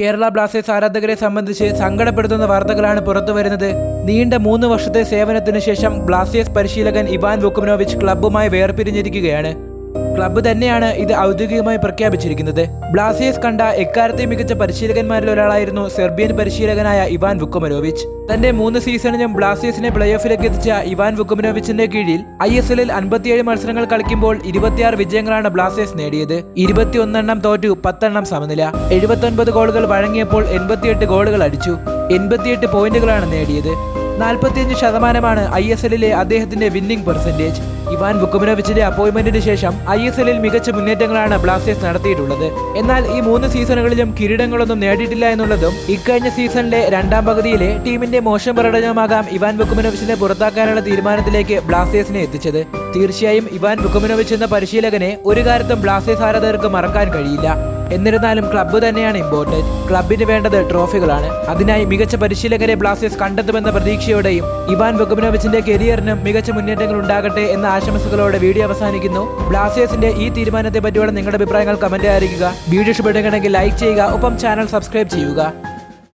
Kerala Blasters ആരാധകരെ സംബന്ധിച്ച് സങ്കടപ്പെടുത്തുന്ന വാർത്തകളാണ് പുറത്തു വരുന്നത്. നീണ്ട മൂന്ന് വർഷത്തെ സേവനത്തിനു ശേഷം ബ്ലാസ്റ്റേഴ്സ് പരിശീലകൻ ഇവാൻ വുക്കുമനോവിച്ച് ക്ലബ്ബുമായി വേർപിരിഞ്ഞിരിക്കുകയാണ്. ക്ലബ്ബ് തന്നെയാണ് ഇത് ഔദ്യോഗികമായി പ്രഖ്യാപിച്ചിരിക്കുന്നത്. ബ്ലാസ്റ്റേഴ്സ് കണ്ട എക്കാലത്തെ മികച്ച പരിശീലകന്മാരിൽ ഒരാളായിരുന്നു സെർബിയൻ പരിശീലകനായ ഇവാൻ വുക്കുമനോവിച്ച്. തന്റെ മൂന്ന് സീസണിലും ബ്ലാസ്റ്റേഴ്സിനെ പ്ലേഓഫിലേക്ക് എത്തിച്ച ഇവാൻ വുക്കമനോവിച്ചിന്റെ കീഴിൽ ഐ എസ് എല്ലിൽ അൻപത്തിയേഴ് മത്സരങ്ങൾ കളിക്കുമ്പോൾ ഇരുപത്തിയാറ് വിജയങ്ങളാണ് ബ്ലാസ്റ്റേഴ്സ് നേടിയത്. ഇരുപത്തിയൊന്നെണ്ണം തോറ്റു പത്തെണ്ണം സമനില. എഴുപത്തൊൻപത് ഗോളുകൾ വഴങ്ങിയപ്പോൾ എൺപത്തിയെട്ട് ഗോളുകൾ അടിച്ചു. എൺപത്തിയെട്ട് പോയിന്റുകളാണ് നേടിയത്. നാൽപ്പത്തിയഞ്ച് ശതമാനമാണ് ഐ എസ് എല്ലിലെ അദ്ദേഹത്തിന്റെ വിന്നിംഗ് പെർസെന്റേജ് ഇവാൻ വുക്കുമനോവിച്ചിന്റെ അപ്പോയിന്റ്മെന്റിന് ശേഷം ഐ എസ് എല്ലിൽ മികച്ച മുന്നേറ്റങ്ങളാണ് ബ്ലാസ്റ്റേഴ്സ് നടത്തിയിട്ടുള്ളത്. എന്നാൽ ഈ മൂന്ന് സീസണുകളിലും കിരീടങ്ങളൊന്നും നേടിയിട്ടില്ല എന്നുള്ളതും ഇക്കഴിഞ്ഞ സീസണിലെ രണ്ടാം പകുതിയിലെ ടീമിന്റെ മോശം പ്രകടനമാകാം ഇവാൻ വുക്കുമനോവിച്ചിനെ പുറത്താക്കാനുള്ള തീരുമാനത്തിലേക്ക് ബ്ലാസ്റ്റേഴ്സിനെ എത്തിച്ചത്. തീർച്ചയായും ഇവാൻ ബുക്കുമിനോവിച്ച് എന്ന പരിശീലകനെ ഒരു കാലത്തും ബ്ലാസ്റ്റേഴ്സ് ആരാധകർക്ക് മറക്കാൻ കഴിയില്ല. എന്നിരുന്നാലും ക്ലബ്ബ് തന്നെയാണ് ഇമ്പോർട്ടന്റ് ക്ലബിന് വേണ്ടത് ട്രോഫികളാണ് അതിനായി മികച്ച പരിശീലകരെ ബ്ലാസ്റ്റേഴ്സ് കണ്ടെത്തുമെന്ന പ്രതീക്ഷയോടെയും ഇവാൻ വെഗുബിനോവിച്ചിന്റെ കരിയറിനും മികച്ച മുന്നേറ്റങ്ങൾ ഉണ്ടാകട്ടെ എന്ന ആശംസകളോടെ വീഡിയോ അവസാനിക്കുന്നു. ബ്ലാസ്റ്റേഴ്സിന്റെ ഈ തീരുമാനത്തെ പറ്റിയുള്ള നിങ്ങളുടെ അഭിപ്രായങ്ങൾ കമന്റ് അറിയിക്കുക. വീഡിയോ ഇഷ്ടപ്പെടുകയാണെങ്കിൽ ലൈക്ക് ചെയ്യുക. ഒപ്പം ചാനൽ സബ്സ്ക്രൈബ് ചെയ്യുക.